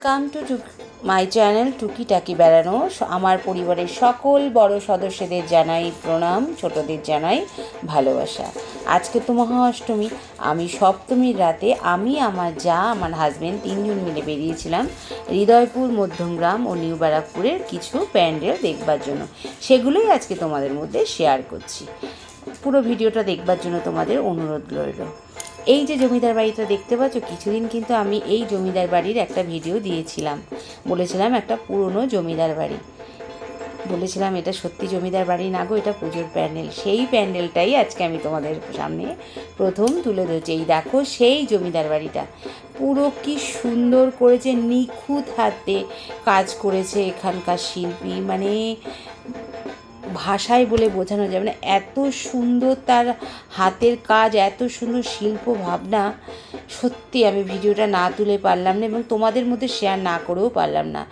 Come to to my channel টুকিটাকি বেড়ানো আমার পরিবারের সকল বড় সদস্যদের জানাই প্রণাম, ছোটদের জানাই ভালোবাসা। আজকে তো মহাষ্টমী, আমি সপ্তমীর রাতে আমি, আমার যা, আমার হাজব্যান্ড তিনজন মিলে বেরিয়েছিলাম হৃদয়পুর, মধ্যমগ্রাম ও নিউ ব্যারাকপুরের কিছু প্যান্ডেল দেখবার জন্য। সেগুলোই আজকে তোমাদের মধ্যে শেয়ার করছি। পুরো ভিডিওটা দেখবার জন্য তোমাদের অনুরোধ রইল। এই যে জমিদার বাড়িটা দেখতে পাচ্ছ, কিছুদিন কিন্তু আমি এই জমিদার বাড়ির একটা ভিডিও দিয়েছিলাম। বলেছিলাম একটা পুরনো জমিদার বাড়ি। বলেছিলাম এটা সত্যি জমিদার বাড়ি না গো, এটা পুজোর প্যান্ডেল। সেই প্যান্ডেলটাই আজকে আমি তোমাদের সামনে প্রথম তুলে ধরছি। এই দেখো সেই জমিদার বাড়িটা। পুরো কি সুন্দর করেছে, নিখুঁত হাতে কাজ করেছে এখানকার শিল্পী। মানে ভাষায় বলে বোঝানো যাবে না এত সুন্দর তার হাতের কাজ, এত সুন্দর শিল্প ভাবনা, সত্যি আমি ভিডিওটা না তুলে পারলাম না এবং তোমাদের মধ্যে শেয়ার না করেও পারলাম না।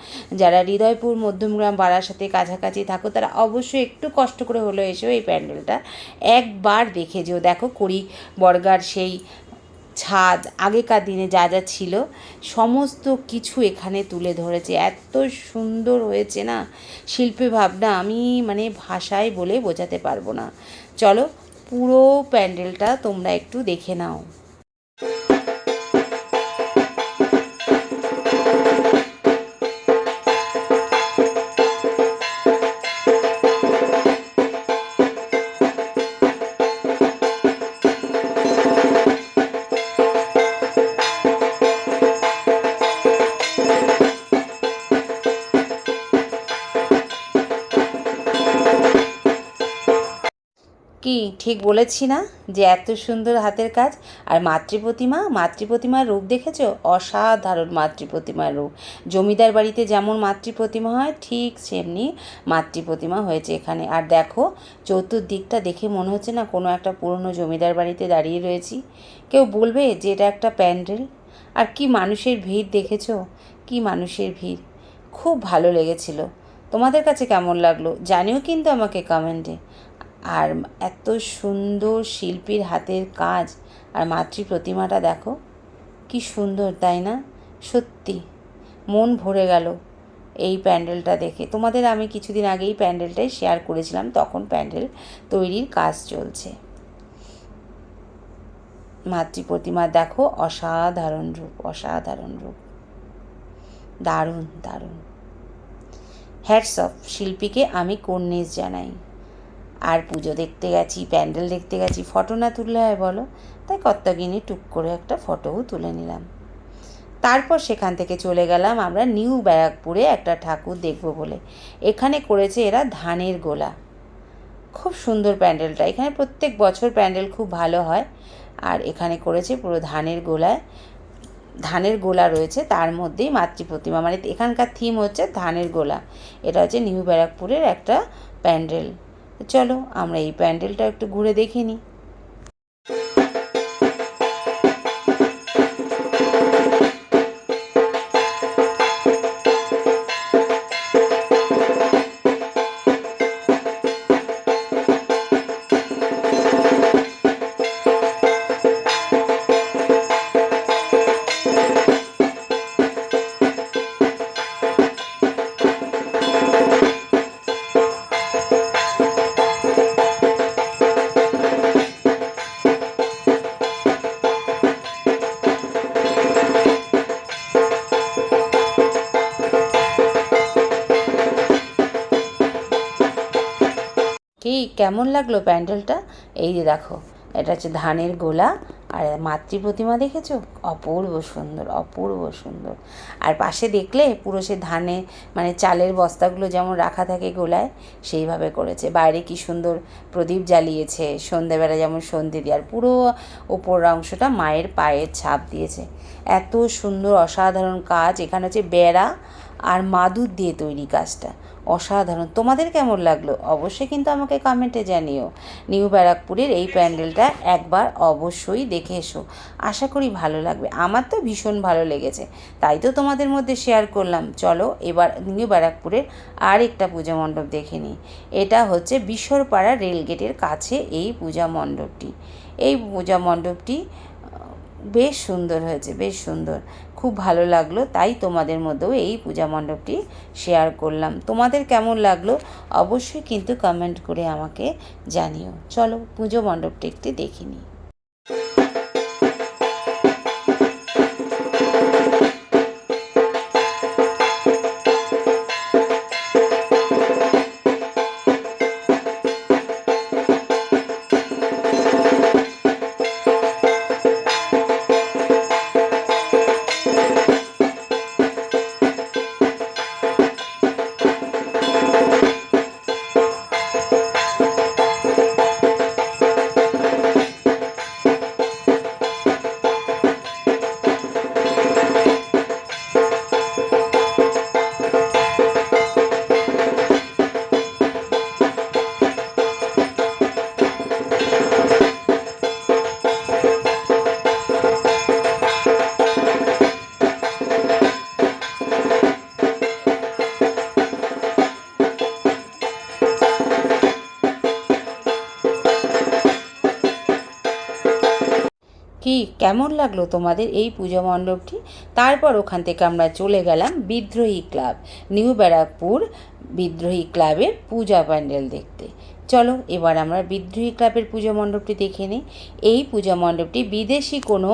যারা হৃদয়পুর, মধ্যমগ্রাম বাড়ার সাথে কাছাকাছি থাকো, তারা অবশ্যই একটু কষ্ট করে হলেও এসেও এই প্যান্ডেলটা একবার দেখে যেও। দেখো করি বর্গার সেই ছাদ, আগেকার দিনে যা যা ছিল, সমস্ত কিছু এখানে তুলে ধরেছে। এত সুন্দর হয়েছে না? শিল্পী ভাবনা আমি মানে ভাষায় বলে বোঝাতে পারব না। চলো পুরো প্যান্ডেলটা তোমরা একটু দেখে নাও। কি? ঠিক বলেছি না যে এত সুন্দর হাতের কাজ? আর মাতৃপ্রতিমা? মাতৃপ্রতিমার রূপ দেখেছ? অসাধারণ মাতৃপ্রতিমার রূপ। জমিদার বাড়িতে যেমন মাতৃপ্রতিমা হয়, ঠিক সেমনি মাতৃপ্রতিমা হয়েছে এখানে। আর দেখো, চতুর্দিকটা দেখে মনে হচ্ছে না কোনো একটা পুরনো জমিদার বাড়িতে দাঁড়িয়ে রয়েছি। কেউ বলবে যে এটা একটা প্যান্ডেল? আর কি মানুষের ভিড় দেখেছ? কি মানুষের ভিড়? খুব ভালো লেগেছিল। তোমাদের কাছে কেমন লাগল? জানিও কিন্তু আমাকে কমেন্টে। আর এত সুন্দর শিল্পীর হাতের কাজ আর মাতৃ প্রতিমাটা দেখো, কি সুন্দর, তাই না? সত্যি, মন ভরে গেল এই প্যান্ডেলটা দেখে। তোমাদের আমি কিছুদিন আগেই প্যান্ডেলটাই শেয়ার করেছিলাম, তখন প্যান্ডেল তৈরির কাজ চলছে। মাতৃ প্রতিমা দেখো, অসাধারণ রূপ অসাধারণ রূপ। দারুণ দারুণ। হ্যাটস অফ শিল্পীকে আমি কর্নিশ জানাই। আর পুজো দেখতে গেছি, প্যান্ডেল দেখতে গেছি ফটো না তুললে হয় বলো? তাই কর্তাগিনি টুক করে একটা ফটোও তুলে নিলাম। তারপর সেখান থেকে চলে গেলাম আমরা নিউ ব্যারাকপুরে একটা ঠাকুর দেখব বলে। এখানে করেছে এরা ধানের গোলা। খুব সুন্দর প্যান্ডেলটা। এখানে প্রত্যেক বছর প্যান্ডেল খুব ভালো হয়। আর এখানে করেছে পুরো ধানের গোলায় ধানের গোলা রয়েছে, তার মধ্যেই মাতৃ প্রতিমা। মানে এখানকার থিম হচ্ছে ধানের গোলা। এটা হচ্ছে নিউ ব্যারাকপুরের একটা প্যান্ডেল। চলো আমরা এই প্যান্ডেলটা একটু ঘুরে দেখে নিই। কি, কেমন লাগল প্যান্ডেলটা? এই যে দেখো, এটা হচ্ছে ধানের গোলা, আর মাতৃ প্রতিমা দেখেছ? অপূর্ব সুন্দর অপূর্ব সুন্দর। আর পাশে দেখলে পুরো সে ধানে মানে চালের বস্তাগুলো যেমন রাখা থাকে গোলায়, সেইভাবে করেছে। বাইরে কি সুন্দর প্রদীপ জ্বালিয়েছে, সন্ধেবেলা যেমন সন্ধে দিয়ে, আর পুরো ওপর অংশটা মায়ের পায়ের ছাপ দিয়েছে। এত সুন্দর, অসাধারণ কাজ। এখানে হচ্ছে বেড়া আর মাদুর দিয়ে তৈরি কাজটা। অসাধারণ। তোমাদের কেমন লাগল? অবশ্যই কিন্তু আমাকে কমেন্টে জানিও। নিউ ব্যারাকপুরের এই প্যান্ডেলটা একবার অবশ্যই দেখে এসো। আশা করি ভালো লাগবে। আমার তো ভীষণ ভালো লেগেছে। তাই তো তোমাদের মধ্যে শেয়ার করলাম। চলো এবার নিউ ব্যারাকপুরের আর একটা পূজা মণ্ডপ দেখে নিই। এটা হচ্ছে বিশ্বরপাড়া রেলগেটের কাছে এই পূজা মণ্ডপটি। এই পূজা মণ্ডপটি বেশ সুন্দর হয়েছে, বেশ সুন্দর। খুব ভালো লাগল, তাই তোমাদের মধ্যেও এই পূজা মণ্ডপটি শেয়ার করলাম। তোমাদের কেমন লাগল অবশ্যই কিন্তু কমেন্ট করে আমাকে জানিও। চলো পুজো মণ্ডপটি একটি দেখে কি, কেমন লাগল তোমাদের এই পুজো মণ্ডপটি? তারপর ওখান থেকে আমরা চলে গেলাম বিদ্রোহী ক্লাব, নিউ ব্যারাকপুর বিদ্রোহী ক্লাবের পূজা প্যান্ডেল দেখতে। চলো, এবার আমরা বিদ্রোহী ক্লাবের পুজো মণ্ডপটি দেখে নিই। এই পূজা মণ্ডপটি বিদেশি কোনো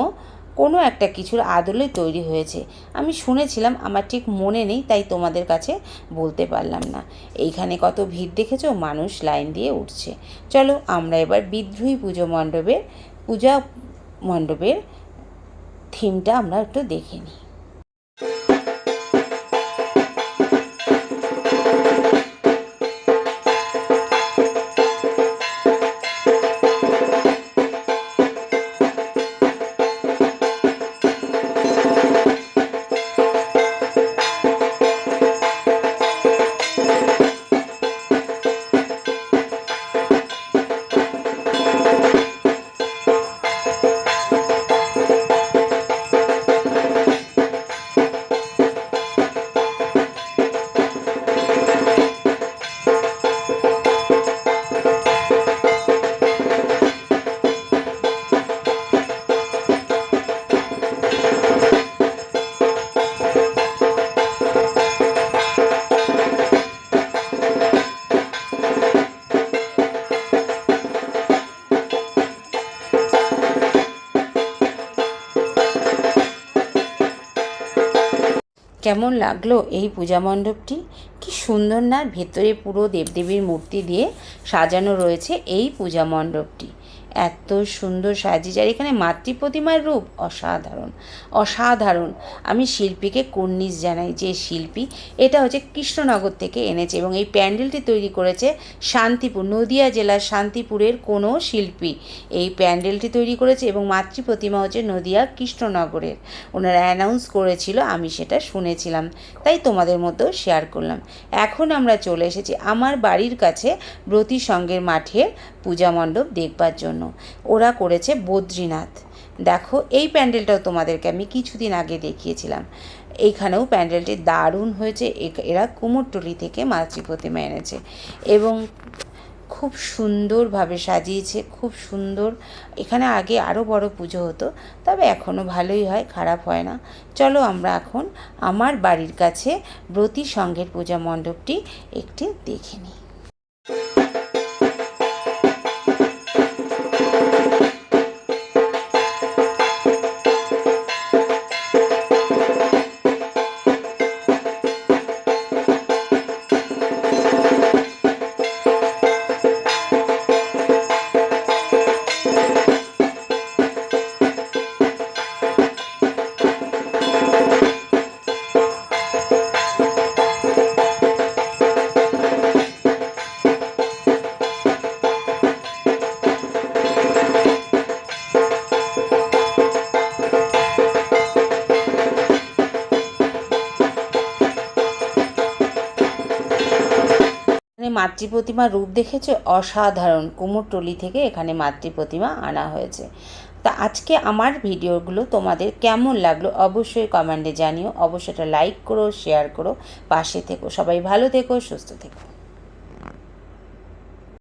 কোনো একটা কিছুর আদলে তৈরি হয়েছে। আমি শুনেছিলাম, আমার ঠিক মনে নেই, তাই তোমাদের কাছে বলতে পারলাম না। এইখানে কত ভিড় দেখেছ, মানুষ লাইন দিয়ে উঠছে। চলো, আমরা এবার বিদ্রোহী পুজো মণ্ডপের পূজা মণ্ডপের থিমটা আমরা একটু দেখে নিই। কেমন লাগল এই পূজা মণ্ডপটি? কি সুন্দর না, ভেতরে পুরো দেবদেবীর মূর্তি দিয়ে সাজানো রয়েছে এই পূজা মণ্ডপটি। এত সুন্দর সাজিয়ে আর এখানে মাতৃ প্রতিমার রূপ অসাধারণ অসাধারণ। আমি শিল্পীকে কুর্নিশ জানাই যে শিল্পী, এটা হচ্ছে কৃষ্ণনগর থেকে এনেছে এবং এই প্যান্ডেলটি তৈরি করেছে শান্তিপুর, নদিয়া জেলার শান্তিপুরের কোনো শিল্পী। এই প্যান্ডেলটি তৈরি করেছে এবং মাতৃ প্রতিমা হচ্ছে নদিয়া কৃষ্ণনগরের। ওনারা অ্যানাউন্স করেছিল, আমি সেটা শুনেছিলাম। তাই তোমাদের মধ্যেও শেয়ার করলাম। এখন আমরা চলে এসেছি আমার বাড়ির কাছে ব্রতী সঙ্গের মাঠের পূজা মণ্ডপ দেখবার জন্য। ওরা করেছে বদ্রীনাথ। দেখো, এই প্যান্ডেলটাও তোমাদেরকে আমি কিছুদিন আগে দেখিয়েছিলাম। এইখানেও প্যান্ডেলটি দারুণ হয়েছে। এরা কুমোরটুলি থেকে মাতৃ প্রতিমা এনেছে এবং খুব সুন্দরভাবে সাজিয়েছে, খুব সুন্দর। এখানে আগে আরও বড় পুজো হতো, তবে এখনও ভালোই হয়, খারাপ হয় না। চলো আমরা এখন আমার বাড়ির কাছে ব্রতী সংঘের পূজা মণ্ডপটি একটি দেখে নিই। এখানে মাতৃ প্রতিমার রূপ দেখেছে অসাধারণ। কুমোরটলি থেকে এখানে মাতৃ প্রতিমা আনা হয়েছে। তা আজকে আমার ভিডিওগুলো তোমাদের কেমন লাগল অবশ্যই কমেন্টে জানিও। অবশ্যই এটা লাইক করো শেয়ার করো, পাশে থেকো। সবাই ভালো থেকো, সুস্থ থেকো।